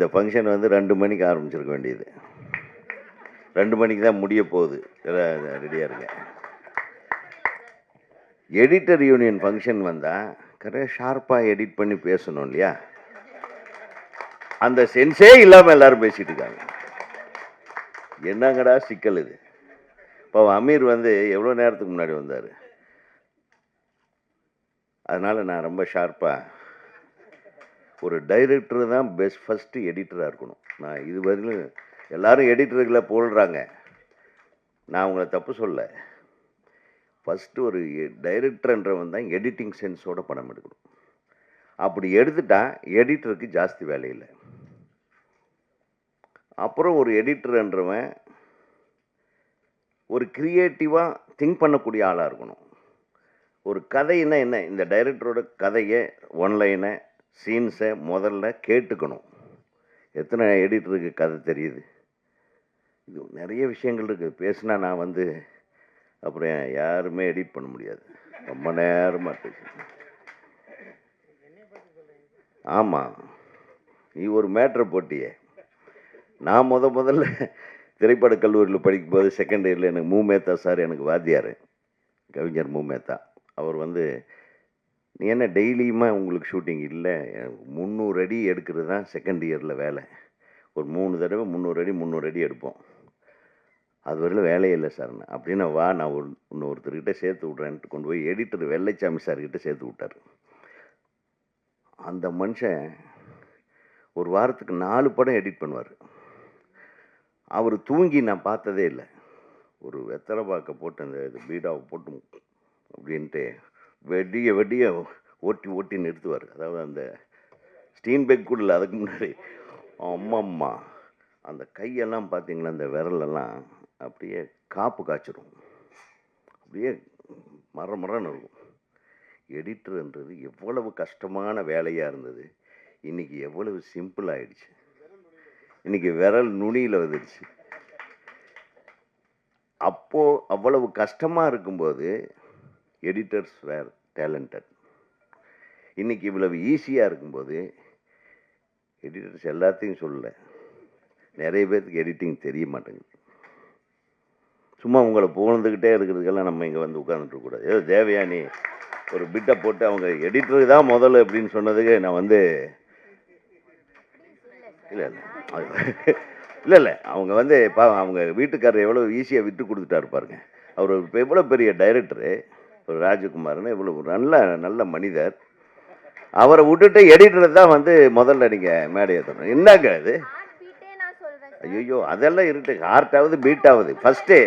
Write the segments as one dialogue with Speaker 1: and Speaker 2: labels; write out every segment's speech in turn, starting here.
Speaker 1: இந்த ஃபங்க்ஷன் வந்து ரெண்டு மணிக்கு ஆரம்பிச்சிருக்க வேண்டியது. ரெண்டு மணிக்கு தான் முடிய போகுது. ரெடியாக இருங்க. எடிட்டர் யூனியன் ஃபங்க்ஷன் வந்தால் கரெக்டாக ஷார்ப்பாக எடிட் பண்ணி பேசணும் இல்லையா? அந்த சென்ஸே இல்லாமல் எல்லாரும் பேசிட்டு இருக்காங்க. என்னங்கடா சிக்கல் இது? இப்போ அமீர் வந்து எவ்வளோ நேரத்துக்கு முன்னாடி வந்தார்? அதனால் நான் ரொம்ப ஷார்ப்பாக ஒரு டைரக்டர் தான் பெஸ்ட் ஃபஸ்ட்டு எடிட்டராக இருக்கணும். நான் இது வரையிலும் எல்லாரும் எடிட்டர்களை போடுறாங்க. நான் அவங்கள தப்பு சொல்ல ஃபஸ்ட்டு ஒரு டைரக்டர்ன்றவன் தான் எடிட்டிங் சென்ஸோட படம் எடுக்கணும். அப்படி எடுத்துட்டா எடிட்டருக்கு ஜாஸ்தி வேலை இல்லை. அப்புறம் ஒரு எடிட்டர்ன்றவன் ஒரு க்ரியேட்டிவாக திங்க் பண்ணக்கூடிய ஆளாக இருக்கணும். ஒரு கதைன்னா என்ன? இந்த டைரக்டரோட கதையை ஒன்லைனை சீன்ஸை முதல்ல கேட்டுக்கணும். எத்தனை எடிட்டருக்கு கதை தெரியுது? இது நிறைய விஷயங்கள் இருக்குது பேசினா நான் வந்து அப்புறம் யாருமே எடிட் பண்ண முடியாது. ரொம்ப நேரமாக பேசு ஆமாம் நீ ஒரு மேட்ரை போட்டியே. நான் முத முதல்ல திரைப்பட கல்லூரியில் படிக்கும்போது செகண்ட் இயரில் எனக்கு மூமேத்தா சார் எனக்கு வாத்தியார் கவிஞர் மூமேத்தா அவர் வந்து நீ என்ன டெய்லியுமா உங்களுக்கு ஷூட்டிங் இல்லை. முந்நூறு அடி எடுக்கிறது தான் செகண்ட் இயரில் வேலை. ஒரு மூணு தடவை முந்நூறு அடி முந்நூறு அடி எடுப்போம். அது வரையிலும் வேலையே இல்லை சார். அப்படின்னு வா நான் ஒரு இன்னொருத்தர்கிட்ட சேர்த்து விட்றேன்ட்டு கொண்டு போய் எடிட்டர் வெள்ளைச்சாமி சார்கிட்ட சேர்த்து விட்டார். அந்த மனுஷன் ஒரு வாரத்துக்கு நாலு படம் எடிட் பண்ணுவார். அவர் தூங்கி நான் பார்த்ததே இல்லை. ஒரு வெத்தலை பாக்க போட்டு அந்த பீடாவை போட்டு அப்படின்ட்டு வெடிய வெடிய ஓட்டி ஓட்டி நிறுத்துவார். அதாவது அந்த ஸ்டீன்பெக் கூட இல்லை அதுக்கு முன்னாடி. அம்மம்மா அந்த கையெல்லாம் பார்த்தீங்களா அந்த விரலெல்லாம் அப்படியே காப்பு காய்ச்சிரும். அப்படியே மர மரன்னு இருக்கும். எடிட்டர்ன்றது எவ்வளவு கஷ்டமான வேலையாக இருந்தது. இன்னைக்கு எவ்வளவு சிம்பிள் ஆயிடுச்சு. இன்றைக்கி விரல் நுனியில் வந்துடுச்சு அப்போது அவ்வளவு கஷ்டமாக இருக்கும்போது எடிட்டர்ஸ் வேர் டேலண்டட் இன்றைக்கி இவ்வளவு ஈஸியாக இருக்கும்போது எடிட்டர்ஸ் எல்லாத்தையும் சொல்லலை. நிறைய பேர்த்துக்கு எடிட்டிங் தெரிய மாட்டேங்குது. சும்மா உங்களை புகழ்ந்துக்கிட்டே இருக்கிறதுக்கெல்லாம் நம்ம இங்கே வந்து உட்காந்துட்டு ஏதோ தேவயானி ஒரு பிட்டை போட்டு அவங்க எடிட்டருக்கு தான் முதல்ல அப்படின்னு சொன்னதுக்கு நான் வந்து இல்லை இல்லை. இல்லை இல்லை. அவங்க வந்து பா அவங்க வீட்டுக்காரர் எவ்வளோ ஈஸியாக விட்டு கொடுத்துட்டாரு பாருங்க. அவர் இப்போ எவ்வளோ பெரிய டைரக்டரு ராஜகுமார்னு இவ்வளோ நல்ல நல்ல மனிதர். அவரை விட்டுட்டு எடிட்டர் தான் வந்து முதல்ல நீங்கள் மேடை ஏற்றணும் என்னங்க அது? ஐயோ அதெல்லாம் இருட்டு. ஹார்ட் ஆகுது பீட் ஆகுது ஃபஸ்ட்டு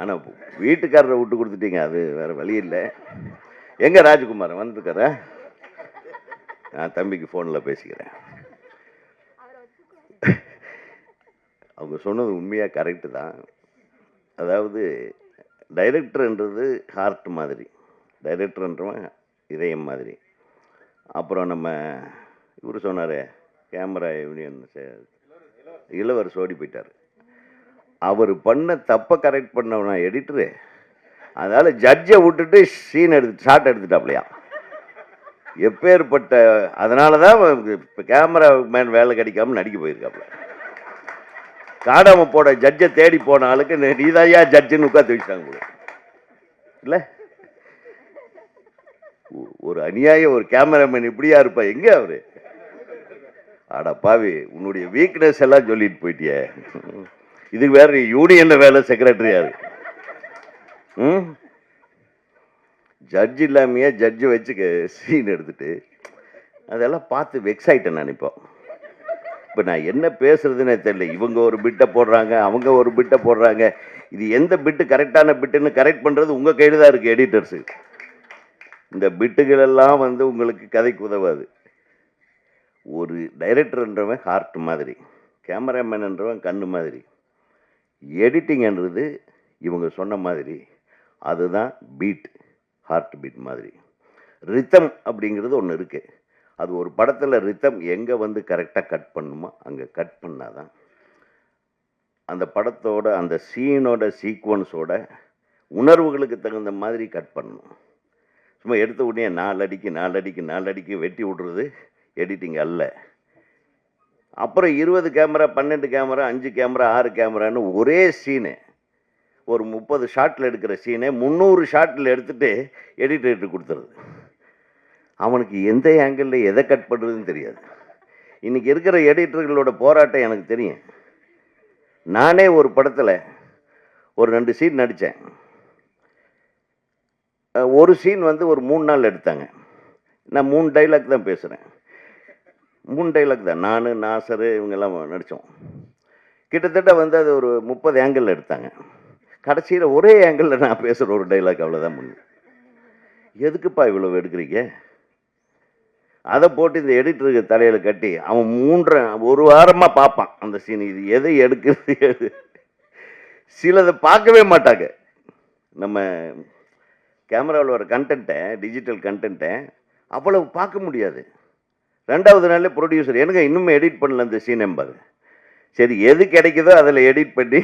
Speaker 1: ஆனால் வீட்டுக்காரரை விட்டு கொடுத்துட்டீங்க. அது வேற வழி இல்லை. எங்க ராஜகுமார் வந்துருக்காரா? நான் தம்பிக்கு ஃபோனில் பேசிக்கிறேன்
Speaker 2: அவரை வச்சுக்கோ
Speaker 1: அவங்க சொன்னது உண்மையாக கரெக்டு தான். அதாவது டைரக்டர்ன்றது ஹார்ட் மாதிரி. டைரக்டர்ன்றவன் இதயம் மாதிரி. அப்புறம் நம்ம இவர் சொன்னார் கேமரா யூனியன் இளவர் சோடி போயிட்டார். அவர் பண்ண தப்பை கரெக்ட் பண்ணவனா எடிட்டரு அதனால் ஜட்ஜை விட்டுட்டு சீன் எடுத்து ஷார்ட் எடுத்துட்டாப்லையா. எப்பேற்பட்ட அதனால தான் இப்போ கேமரா மேன் வேலை கிடைக்காம நடிக்க போயிருக்காப்புல காடாம போட ஜட்ஜை தேடி போன ஆளுக்கு நீதாயா ஜட்ஜுன்னு உட்காந்து வச்சுட்டாங்க இல்லை? ஒரு அநியாயம் ஒரு கேமராமேன் இப்படியா இருப்பா. எங்க அவரு? ஆடா பாவி உன்னுடைய வீக்னஸ் எல்லாம் சொல்லிட்டு போயிட்டியே. இதுக்கு வேற யூனியனில் வேலை செக்ரட்டரி யாரு? ம்? ஜட்ஜ் இல்லாமையே ஜட்ஜை வச்சு சீன் எடுத்துட்டு அதெல்லாம் பார்த்து வெக்ஸ் ஆயிட்டேன் நினைப்போம் இப்போ நான் என்ன பேசுறதுன்னே தெரியல. இவங்க ஒரு பிட்டை போடுறாங்க அவங்க ஒரு பிட்டை போடுறாங்க. இது எந்த பிட்டு கரெக்டான பிட்டுன்னு கரெக்ட் பண்ணுறது உங்கள் கையில் தான் இருக்குது எடிட்டர்ஸு இந்த பிட்டுகளெல்லாம் வந்து உங்களுக்கு கதைக்கு உதவாது. ஒரு டைரக்டர்ன்றவன் ஹார்ட் மாதிரி கேமராமேன்ன்றவன் கண்ணு மாதிரி. எடிட்டிங்ன்றது இவங்க சொன்ன மாதிரி அதுதான் பீட் ஹார்ட் பீட் மாதிரி. ரித்தம் அப்படிங்கிறது ஒன்று இருக்குது அது ஒரு படத்தில் ரித்தம் எங்கே வந்து கரெக்டாக கட் பண்ணுமோ அங்கே கட் பண்ணாதான். அந்த படத்தோட அந்த சீனோட சீக்வன்ஸோட உணர்வுகளுக்கு தகுந்த மாதிரி கட் பண்ணணும். சும்மா எடுத்த உடனே நாலு அடிக்கு நாலு அடிக்கு நாலு அடிக்கு வெட்டி விட்றது எடிட்டிங் அல்ல. அப்புறம் இருபது கேமரா பன்னெண்டு கேமரா அஞ்சு கேமரா ஆறு கேமரான்னு ஒரே சீனு ஒரு முப்பது ஷாட்டில் எடுக்கிற சீனை முந்நூறு ஷாட்டில் எடுத்துகிட்டு எடிட்டர்கிட்ட கொடுத்துருது அவனுக்கு எந்த ஆங்கிளில் எதை கட் பண்ணுறதுன்னு தெரியாது. இன்றைக்கி இருக்கிற எடிட்டர்களோட போராட்டம் எனக்கு தெரியும். நானே ஒரு படத்தில் ஒரு ரெண்டு சீன் நடித்தேன் ஒரு சீன் வந்து ஒரு மூணு நாள் எடுத்தாங்க. நான் மூணு டைலாக் தான் பேசுகிறேன் மூணு டைலாக் தான். நான் நாசர் இவங்கெல்லாம் நடித்தோம் கிட்டத்தட்ட வந்து அது ஒரு முப்பது ஆங்கிள் எடுத்தாங்க. கடைசியில் ஒரே ஆங்கிளில் நான் பேசுகிற ஒரு டைலாக் அவ்வளோதான் முன்னு எதுக்குப்பா இவ்வளோ எடுக்கிறீங்க? அதை போட்டு இந்த எடிட்டருக்கு தலையில் கட்டி அவன் மூன்றரை ஒரு வாரமாக பார்ப்பான் அந்த சீன் இது எதை எடுக்கிறது சிலதை பார்க்கவே மாட்டாங்க. நம்ம கேமராவில் வர கண்டென்ட்டை டிஜிட்டல் கண்டென்ட்டை அவ்வளவு பார்க்க முடியாது. ரெண்டாவது நாளே ப்ரொடியூசர் எனக்கு இன்னும் எடிட் பண்ணல அந்த சீன் எம்பாரு சரி எது கிடைக்குதோ அதில் எடிட் பண்ணி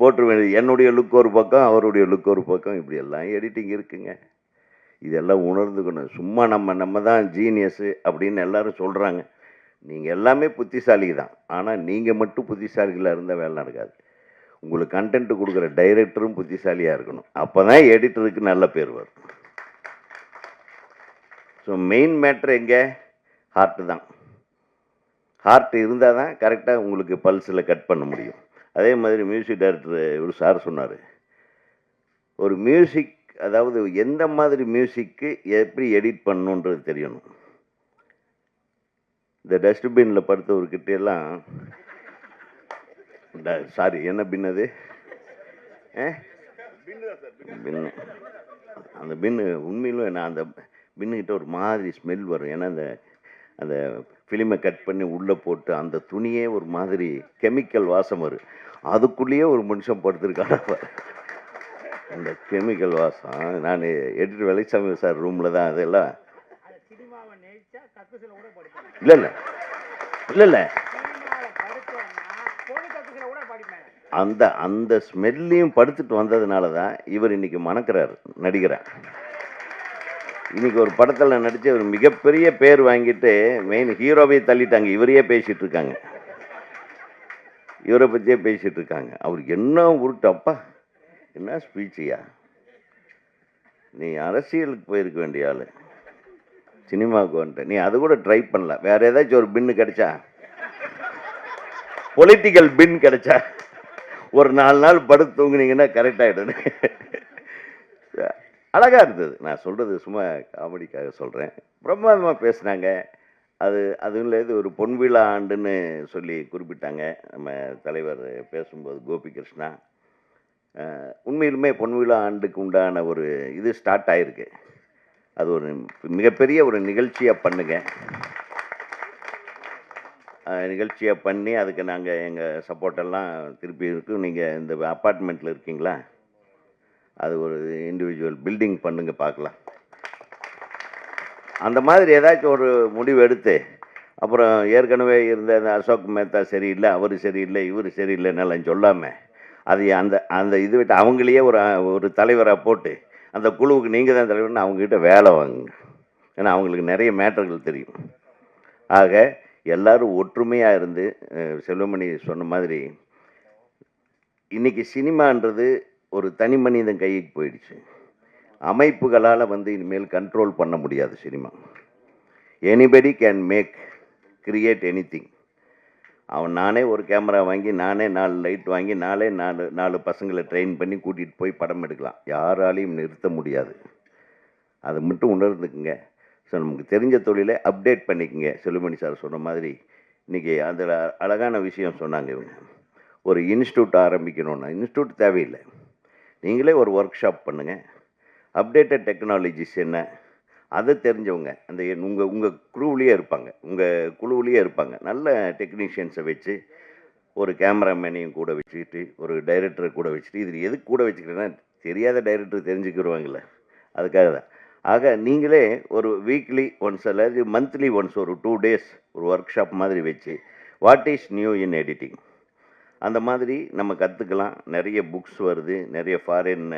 Speaker 1: போட்டுருவேன். என்னுடைய லுக் ஒரு பக்கம் அவருடைய லுக் ஒரு பக்கம் இப்படியெல்லாம் எடிட்டிங் இருக்குங்க. இதெல்லாம் உணர்ந்துக்கணும். சும்மா நம்ம நம்ம தான் ஜீனியஸு அப்படின்னு எல்லாரும் சொல்கிறாங்க நீங்கள் எல்லாமே புத்திசாலி தான். ஆனால் நீங்கள் மட்டும் புத்திசாலிகளாக இருந்தால் வேலை நடக்காது. உங்களுக்கு கண்டென்ட் கொடுக்குற டைரக்டரும் புத்திசாலியாக இருக்கணும். அப்போ தான் எடிட்டருக்கு நல்ல பேர் வரும். ஸோ மெயின் மேட்ரு எங்கே? ஹார்ட்டு தான். ஹார்ட் இருந்தால் தான் கரெக்டாக உங்களுக்கு பல்ஸில் கட் பண்ண முடியும். அதே மாதிரி மியூசிக் டைரக்டர் இவர் சார் சொன்னார். ஒரு மியூசிக் அதாவது எந்த மாதிரி மியூசிக்கு எப்படி எடிட் பண்ணணுன்றது தெரியணும். இந்த டஸ்ட்பினில் படுத்தவர்கிட்ட எல்லாம் சாரி என்ன பின் அது? பின்னு அந்த பின்னு உண்மையிலும் என்ன அந்த பின்னுக்கிட்ட ஒரு மாதிரி ஸ்மெல் வரும். ஏன்னா அந்த அந்த ஃபிலிமை கட் பண்ணி உள்ளே போட்டு அந்த துணியே ஒரு மாதிரி கெமிக்கல் வாசம் வரும். அதுக்குள்ளேயே ஒரு மனுஷன் படுத்திருக்கான. அந்த கெமிக்கல் வாசம் நான் எடிட்டர் வெலைசாமி சார் ரூமில் தான் அதெல்லாம். இல்லை இல்லை. இல்லை இல்லை. அந்த அந்த ஸ்மெல்லையும் படுத்துட்டு வந்ததுனால தான் இவர் இன்னைக்கு மணக்கிறார் நடிகரா. இன்னைக்கு ஒரு படத்தில் நடித்து ஒரு மிகப்பெரிய பேர் வாங்கிட்டு மெயின் ஹீரோவே தள்ளிட்டாங்க. இவரையே பேசிட்டு இருக்காங்க. இவரை பற்றியே பேசிட்டு இருக்காங்க. அவருக்கு என்ன உருட்டு அப்பா. என்ன ஸ்பீச்சியா நீ அரசியலுக்கு போயிருக்க வேண்டிய ஆள். சினிமாவுக்கு வந்துட்ட. நீ அது கூட ட்ரை பண்ணல. வேற ஏதாச்சும் ஒரு பின்னு கிடைச்சா? பொலிட்டிக்கல் பின் கிடைச்சா? ஒரு நாலு நாள் படுத்து தூங்குனீங்கன்னா கரெக்ட் அழகாக இருந்தது. நான் சொல்கிறது சும்மா காமெடிக்காக சொல்கிறேன் பிரம்மாதமாக பேசுனாங்க. அது அதுவும் இது ஒரு பொன்விழா ஆண்டுன்னு சொல்லி குறிப்பிட்டாங்க. நம்ம தலைவர் பேசும்போது கோபிகிருஷ்ணா. உண்மையிலுமே பொன்விழா ஆண்டுக்கு உண்டான ஒரு இது ஸ்டார்ட் ஆயிருக்கு. அது ஒரு மிகப்பெரிய ஒரு நிகழ்ச்சியாக பண்ணுங்க. நிகழ்ச்சியாக பண்ணி அதுக்கு நாங்கள் எங்கள் சப்போர்ட்டெல்லாம் திருப்பி இருக்கும் நீங்கள் இந்த அப்பார்ட்மெண்ட்டில் இருக்கீங்களா? அது ஒரு இண்டிவிஜுவல் பில்டிங் பண்ணுங்க பார்க்கலாம். அந்த மாதிரி ஏதாச்சும் ஒரு முடிவு எடுத்து அப்புறம் ஏற்கனவே இருந்த அந்த அசோக் மேத்தா சரியில்லை அவர் சரியில்லை இவர் சரியில்லைன்னெல்லாம் சொல்லாமல் அது அந்த அந்த இது விட்டு அவங்களையே ஒரு ஒரு தலைவராக போட்டு அந்த குழுவுக்கு நீங்கள் தான் தலைவர்னு அவங்கக்கிட்ட வேலை வாங்குங்க. ஏன்னா அவங்களுக்கு நிறைய மேட்டர்கள் தெரியும். ஆக எல்லாரும் ஒற்றுமையாக இருந்து செல்வமணி சொன்ன மாதிரி இன்றைக்கி சினிமான்றது ஒரு தனி மனிதன் கைக்கு போயிடுச்சு. அமைப்புகளால் வந்து இனிமேல் கண்ட்ரோல் பண்ண முடியாது cinema. Anybody can make create anything அவன் நானே ஒரு கேமரா வாங்கி நானே நாலு லைட் வாங்கி நாளே நாலு நாலு பசங்களை ட்ரெயின் பண்ணி கூட்டிகிட்டு போய் படம் எடுக்கலாம். யாராலையும் நிறுத்த முடியாது. அதை மட்டும் உணர்ந்துக்குங்க. ஸோ நமக்கு தெரிஞ்ச தொழிலை அப்டேட் பண்ணிக்கங்க. செல்லுமணி சார் சொன்ன மாதிரி இன்றைக்கி அதில் அழகான விஷயம் சொன்னாங்க இவங்க. ஒரு இன்ஸ்டியூட் ஆரம்பிக்கணும்னா இன்ஸ்டியூட் தேவையில்லை. நீங்களே ஒரு ஒர்க் ஷாப் பண்ணுங்கள் அப்டேட்டட் டெக்னாலஜிஸ் என்ன? அதை தெரிஞ்சவங்க அந்த உங்கள் உங்கள் குழுவிலேயே இருப்பாங்க. உங்கள் குழுவிலேயே இருப்பாங்க. நல்ல டெக்னீஷியன்ஸை வச்சு ஒரு கேமராமேனையும் கூட வச்சுக்கிட்டு ஒரு டைரக்டரை கூட வச்சுட்டு இது எதுக்கு கூட வச்சுக்கிறேன்னா தெரியாத டைரக்டர் தெரிஞ்சுக்கிடுவாங்கல்ல அதுக்காக தான். ஆக நீங்களே ஒரு வீக்லி ஒன்ஸ் அல்லது மந்த்லி ஒன்ஸ் ஒரு டூ டேஸ் ஒரு ஒர்க் ஷாப் மாதிரி வச்சு what is new in editing அந்த மாதிரி நம்ம கற்றுக்கலாம் நிறைய புக்ஸ் வருது. நிறைய ஃபாரின்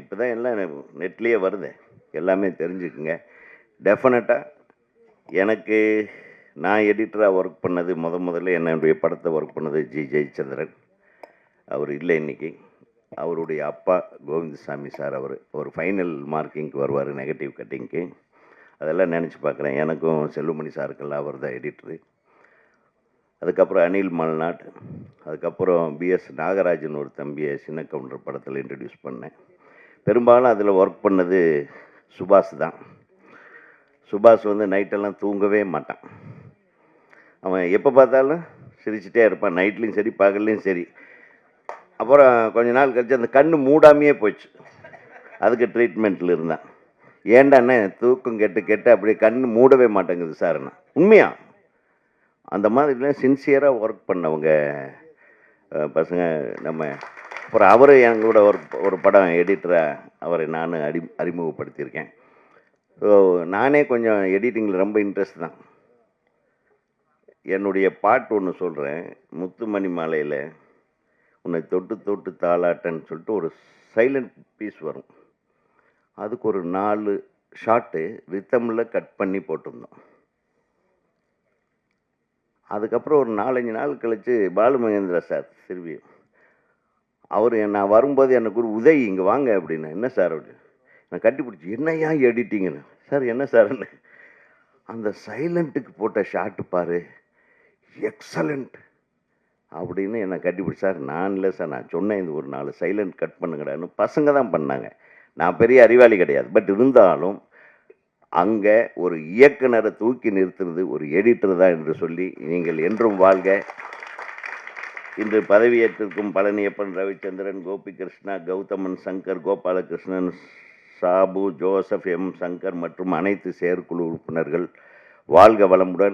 Speaker 1: இப்போ தான் எல்லாம் நெட்லேயே வருது. எல்லாமே தெரிஞ்சுக்குங்க. டெஃபினட்டாக எனக்கு நான் எடிட்டராக ஒர்க் பண்ணது முத முதல்ல என்னுடைய படத்தை ஒர்க் பண்ணது ஜி ஜெயச்சந்திரன். அவர் இல்லை இன்னைக்கு. அவருடைய அப்பா கோவிந்தசாமி சார் அவர். ஒரு ஃபைனல் மார்க்கிங்க்கு வருவார் நெகட்டிவ் கட்டிங்க்கு அதெல்லாம் நினச்சி பார்க்குறேன். எனக்கும் செல்லுமணி சாருக்கெல்லாம் அவர் தான் எடிட்டரு அதுக்கப்புறம் அனில் மல்நாட். அதுக்கப்புறம் பிஎஸ் நாகராஜன் ஒரு தம்பியை சின்ன கவுண்டர் படத்தில் இன்ட்ரடியூஸ் பண்ணேன். பெரும்பாலும் அதில் ஒர்க் பண்ணது சுபாஷ் தான். சுபாஷ் வந்து நைட்டெல்லாம் தூங்கவே மாட்டான். அவன் எப்போ பார்த்தாலும் சிரிச்சிட்டே இருப்பான். நைட்லேயும் சரி பகல்லையும் சரி. அப்புறம் கொஞ்ச நாள் கழிச்சு அந்த கண் மூடாமையே போச்சு. அதுக்கு ட்ரீட்மெண்ட்டில் இருந்தான். ஏண்டாண்ணே தூக்கம் கெட்டு கெட்டு அப்படியே கண் மூடவே மாட்டேங்குது சார்ண்ணா உண்மையா? அந்த மாதிரிலாம் சின்சியராக ஒர்க் பண்ணவங்க பசங்க நம்ம அப்புறம் அவர் எங்களோட ஒரு ஒரு படம் எடிட்டராக அவரை நான் அறி அறிமுகப்படுத்தியிருக்கேன். ஸோ நானே கொஞ்சம் எடிட்டிங்கில் ரொம்ப இன்ட்ரெஸ்ட் தான். என்னுடைய பாட்டு ஒன்று சொல்கிறேன் முத்துமணி மாலையில் உன்னை தொட்டு தொட்டு தாளாட்டன்னு சொல்லிட்டு ஒரு சைலண்ட் பீஸ் வரும். அதுக்கு ஒரு நாலு ஷாட்டு ரித்தமில் கட் பண்ணி போட்டிருந்தோம். அதுக்கப்புறம் ஒரு நாலஞ்சு நாள் கழித்து பாலு மகேந்திரா சார் திரும்பி அவர் நான் வரும்போது எனக்கு ஒரு உதவி இங்கே வாங்க அப்படின்னு. என்ன சார் அப்படின்னு நான் கட்டிப்பிடிச்சி என்னையா எடிட்டிங்கன்னு சார் என்ன சார்ன்னு அந்த சைலண்ட்டுக்கு போட்ட ஷாட்டு பாரு. எக்ஸலண்ட். அப்படின்னு என்னை கட்டிப்பிடி சார் நான் இல்லை சார். நான் சொன்னேன் இந்த ஒரு நாலு சைலண்ட் கட் பண்ணுங்கடான்னு. பசங்க தான் பண்ணாங்க. நான் பெரிய அறிவாளி கிடையாது. பட் இருந்தாலும் அங்கே ஒரு இயக்குனரை தூக்கி நிறுத்துறது ஒரு எடிட்டர் தான் என்று சொல்லி நீங்கள் என்றும் வாழ்க. இன்று பதவியேற்றிருக்கும் பழனியப்பன் ரவிச்சந்திரன் கோபிகிருஷ்ணா கௌதமன் சங்கர் கோபாலகிருஷ்ணன் சாபு ஜோசப் எம் சங்கர் மற்றும் அனைத்து செயற்குழு உறுப்பினர்கள் வாழ்க வளமுடன்.